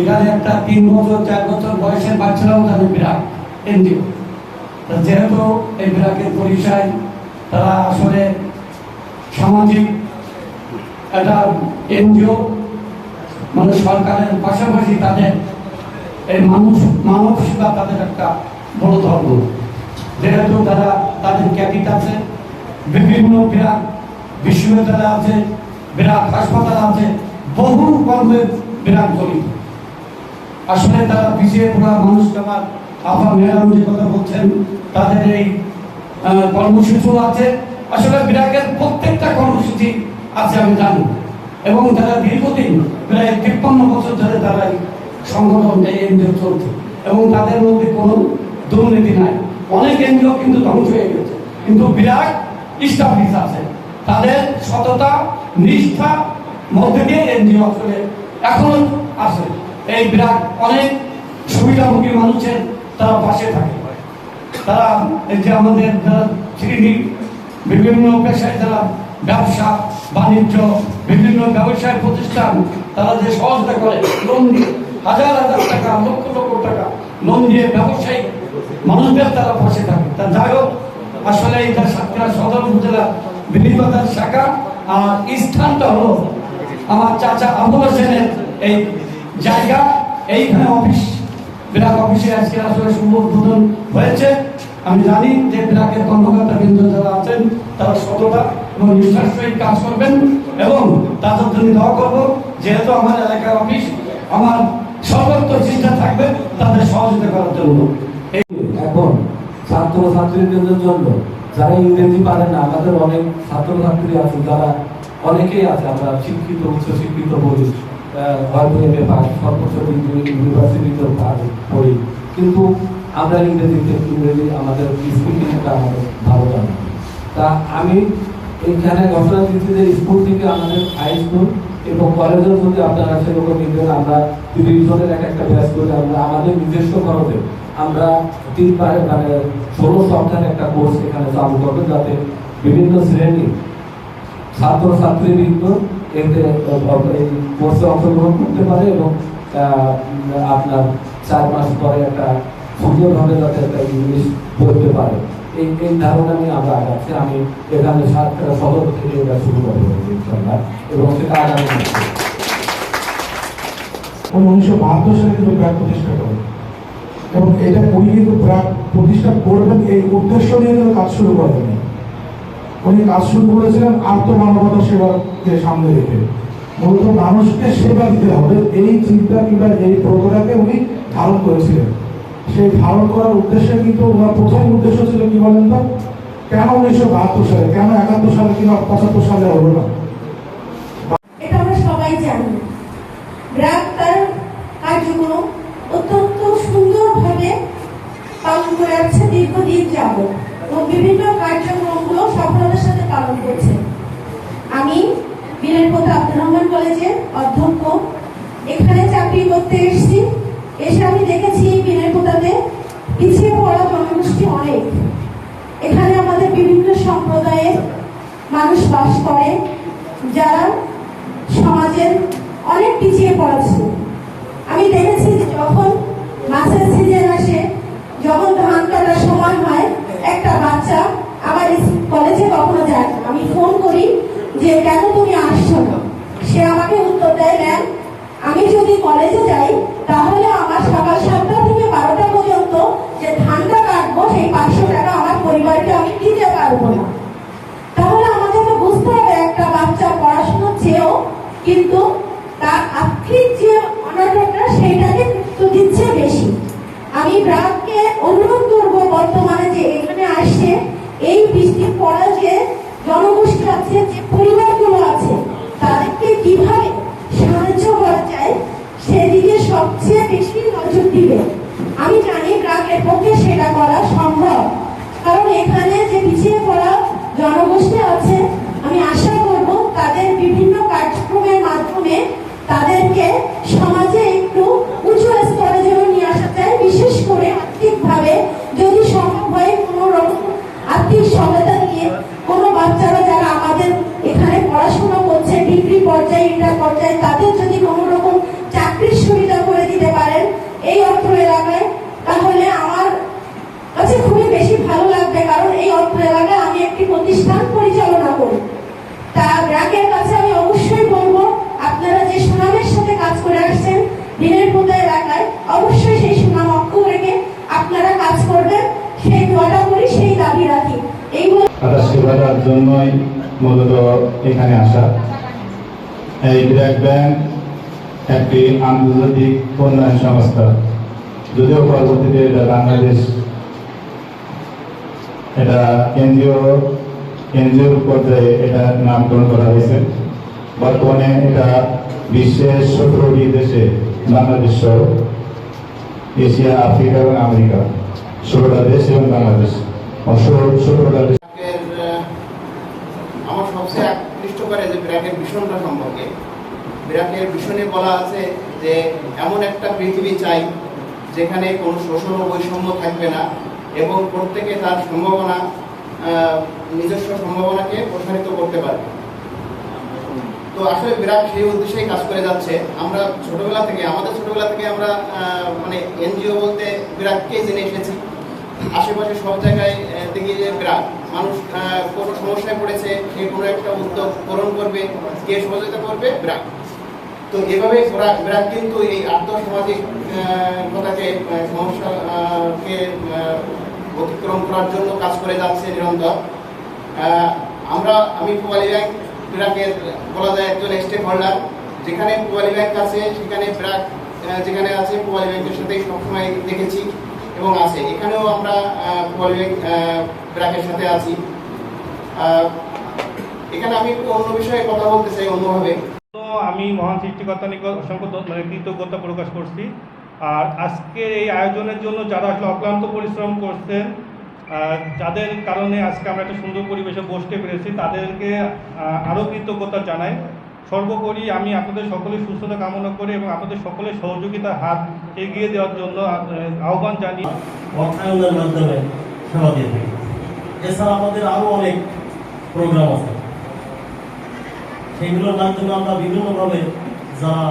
এখানে একটা তিন বছর, চার বছর বয়সের বাচ্চারাও তাদের বিরাট এনজিও। যেহেতু এই বিরাটের পরিচয় তারা আসলে সামাজিক একটা এনজিও মানে সরকারের পাশাপাশি তাদের এই মানুষ, মানব সেবা তাদের একটা বড় ধর্ম। যেহেতু তারা তাদের ক্যাবিট আছে, বিভিন্ন বিরাট বিশ্ববিদ্যালয় আছে বিরাট হাসপাতাল আছে, বহু কর্মের বিরাট জড়িত। আসলে তারা পিছিয়ে পড়া মানুষকে আমার আপা মেয়েরাম যে কথা বলছেন, তাদের এই কর্মসূচিও আছে। আসলে বিরাটের প্রত্যেকটা কর্মসূচি আছে, আমি জানি। এবং তারা দীর্ঘদিন, প্রায় তিপ্পান্ন বছর ধরে তারা এই সংগঠন, এই এনজিও চলছে। এবং তাদের মধ্যে কোনো দুর্নীতি নাই। অনেক এনজিও কিন্তু ধ্বংস হয়ে গেছে। কিন্তু বিরাট স্টাবলিশ আছে। তাদের সততা নিষ্ঠা মধ্যে দিয়ে এনজিও আসলে এখনও আছে। এই বিরাট অনেক সুবিধাভোগী মানুষের তারা পাশে থাকে। তারা এই যে আমাদের যারা বিভিন্ন পেশায় যারা ব্যবসা, বাণিজ্য, বিভিন্ন ব্যবসায় প্রতিষ্ঠান, তারা যে সহজতা করে, লোন দিয়ে হাজার হাজার টাকা, লক্ষ লক্ষ টাকা লোন দিয়ে ব্যবসায়ী মানুষদের তারা পাশে থাকে। তা যাই হোক, আসলে এটা সাতক্ষীরা সদর উপজেলা বিনিবাজার শাখা আর স্থানটা হলো আমার চাচা আবুল হোসেনের এই জায়গা, এইখানে অফিস বিরাট অফিসে আজকে আসলে শুভ উদ্বোধন হয়েছে। আমি জানি যে বিরাটের কর্মকর্তা বৃন্দ যারা আছেন, তারা সততা এবং নিষ্ঠার কাজ করবেন এবং তাদের জন্য দোয়া করব। যেহেতু আমার এলাকার অফিস আমার সর্বত্র চেষ্টা থাকবে, তাদের সহযোগিতা করার জন্য। এখন ছাত্র ছাত্রীদের জন্য, যারা ইংরেজি পারে না, আমাদের অনেক ছাত্র ছাত্রী আছে, যারা অনেকেই আছে, আমরা শিক্ষিত উচ্চ শিক্ষিত বলি এমএ পাস সর্বোচ্চ ডিগ্রি ইউনিভার্সিটিতে পড়ি। কিন্তু আমরা ইংরেজিতে ইংরেজি আমাদের স্পিকিংটা আমাদের ভালো জানি। তা আমি এইখানে ঘোষণা দিচ্ছি যে স্কুল থেকে আমাদের হাই স্কুল এবং কলেজেও যদি আপনারা সেরকম নিবেন আমরা তিরিশ এক একটা ব্যাচ করে আমরা, আমাদের নিজস্ব খরচে আমরা তিনবার মানে ষোলো সপ্তাহের একটা কোর্স এখানে চালু করব যাতে বিভিন্ন শ্রেণি ছাত্র ছাত্রীবৃন্দ এতে এই কোর্সে অংশগ্রহণ করতে পারে এবং আপনার চার মাস পরে একটা সুন্দরভাবে যাতে একটা ইংলিশ বলতে পারে। এই এই ধারণা নিয়ে আমরা আগাচ্ছি। আমি এখানে সাতটা সদর থেকে এটা শুরু করব এবং সেটা আগামী উনিশশো বাহাত্তর সালে কিন্তু ব্র্যাক প্রতিষ্ঠা করেন এবং এটা উনি কিন্তু ব্র্যাক প্রতিষ্ঠা করবেন, এই উদ্দেশ্য নিয়ে কিন্তু কাজ শুরু করেননি। উনি কাজ শুরু করেছিলেন আত্মমানবতা সেবাকে সামনে রেখে। মূলত মানুষকে সেবা দিতে হবে। এই চিন্তা কিংবা এই প্রোগ্রামে উনি ধারণ করেছিলেন। সেই ধারণ করার উদ্দেশ্যে কিন্তু ওনার প্রথম উদ্দেশ্য ছিল কি বলেন তো? কেন উনিশশো বাহাত্তর সালে, কেন একাত্তর সালে কিংবা পঁচাত্তর সালে হলো না? সবাই কার্যক্রম অত্যন্ত সুন্দরভাবে পালন করে আসছে দীর্ঘদিন যাব এবং বিভিন্ন কার্যক্রমগুলো সফলতার সাথে পালন করছে। আমি বিলেরপোতা আব্দুর রহমান অধ্যক্ষ। এখানে চাকরি করতে এসেছি। এসে আমি দেখেছি বিলেরপোতাতে পিছিয়ে পড়া জনগোষ্ঠী অনেক। এখানে আমাদের বিভিন্ন সম্প্রদায়ের মানুষ বাস করে, যারা সমাজের অনেক পিছিয়ে পড়াচ্ছে। আমি দেখেছি যখন মাছের সিজন আসে যখন ধান কাটার সময় হয় একটা বাচ্চা আমার ইস- কলেজে কখনো যায় না আমি ফোন করি যে, কেন তুমি আসছো না? সে আমাকে উত্তর দেয়, ম্যাম, আমি যদি কলেজে যাই, তাহলে আমার সকাল সাতটা থেকে বারোটা পর্যন্ত যে ধানটা কাটবো, সেই পাঁচশো টাকা আমার পরিবারকে আমি দিতে পারব না। তাহলে আমাদেরকে বুঝতে হবে, একটা বাচ্চা পড়াশোনা চেয়েও কিন্তু তার আর্থিক যে অনটনটা সেইটাকে তো দিচ্ছে বেশি। আমি গ্রাহককে অনুরোধ করব বর্তমানে যে এখানে আসছে এই বৃষ্টি পড়া যে জনগোষ্ঠী আছে যে পরিবারগুলো আছে তাদেরকে কীভাবে সাহায্য করা যায় সেদিকে সবচেয়ে বেশি নজর দিবে আমি জানি গ্রাহকের পক্ষে সেটা করা সম্ভব। কারণ এখানে যে পিছিয়ে পড়া জনগোষ্ঠী আছে আমি আশা অবশ্যই সেই সুনাম অক্ষুণ্ণ রেখে আপনারা কাজ করবেন, সেই দোয়াটা করি, সেই দাবি রাখি। জন্যই মূলত এখানে আসা। এই ব্র্যাক ব্যাংক একটি আন্তর্জাতিক উন্নয়ন সংস্থা। যদিও পরবর্তীতে এটা বাংলাদেশ, এটা কেন্দ্রীয় কেন্দ্রীয় পর্যায়ে এটা নামকরণ করা হয়েছে। বর্তমানে এটা বিশ্বের সতেরোটি দেশে বাংলাদেশ এশিয়া, আফ্রিকা এবং আমেরিকা। ষোলোটা দেশ এবং বাংলাদেশ। সতেরোটা দেশ। আমার সবচেয়ে আকৃষ্ট করে যে ভীষণটা সম্পর্কে। ভীষণে বলা আছে যে, এমন একটা পৃথিবী চাই যেখানে কোনো শোষণ ও বৈষম্য থাকবে না এবং প্রত্যেকে তার সম্ভাবনা নিজস্ব সম্ভাবনাকে প্রসারিত করতে পারবে। তো আসলে বিরাট সেই উদ্দেশ্যেই কাজ করে যাচ্ছে। আমরা ছোটবেলা থেকে, আমাদের ছোটবেলা থেকে আমরা মানে এনজিও বলতে বিরাটকে জেনে এসেছি। আশেপাশে সব জায়গায় দেখি যে বিরাট। মানুষ কোনো সমস্যায় পড়েছে, সে কোনো একটা উদ্যোগ পূরণ করবে কে সহযোগিতা করবে বিরাট। তো এভাবে বিরাট কিন্তু এই আর্থসামাজিক কথাকে সমস্যাকে অতিক্রম করার জন্য কাজ করে যাচ্ছে নিরন্তর। আমরা, আমি পোয়ালি ব্যাংক ব্র্যাকের, বলা যায় একজন স্টেক হোল্ডার। যেখানে পোয়ালি ব্যাংক আছে, সেখানে ব্র্যাক যেখানে আছে পোয়ালি ব্যাংকের সাথে সবসময় দেখেছি এবং আছে। এখানেও আমরা পোয়ালি ব্যাংক ব্র্যাকের সাথে আছি। এখানে আমি অন্য বিষয়ে কথা বলতে চাই অন্যভাবে। তো আমি মহান সৃষ্টিকর্তা নিকট অসংখ্য মানে কৃতজ্ঞতা প্রকাশ করছি। আর আজকের এই আয়োজনের জন্য যারা আসলে অক্লান্ত পরিশ্রম করছেন যাদের কারণে আজকে আমরা একটা সুন্দর পরিবেশে বসতে পেরেছি, তাদেরকে আরও কৃতজ্ঞতা জানাই। সর্বোপরি আমি আপনাদের সকলের সুস্থতা কামনা করি এবং আপনাদের সকলের সহযোগিতা হাত এগিয়ে দেওয়ার জন্য আহ্বান জানিয়ে অর্থায়নের মাধ্যমে সেবা দিয়ে থাকি। এছাড়া আমাদের আরও অনেক প্রোগ্রাম আছে। সেগুলোর মাধ্যমে আমরা বিভিন্নভাবে যারা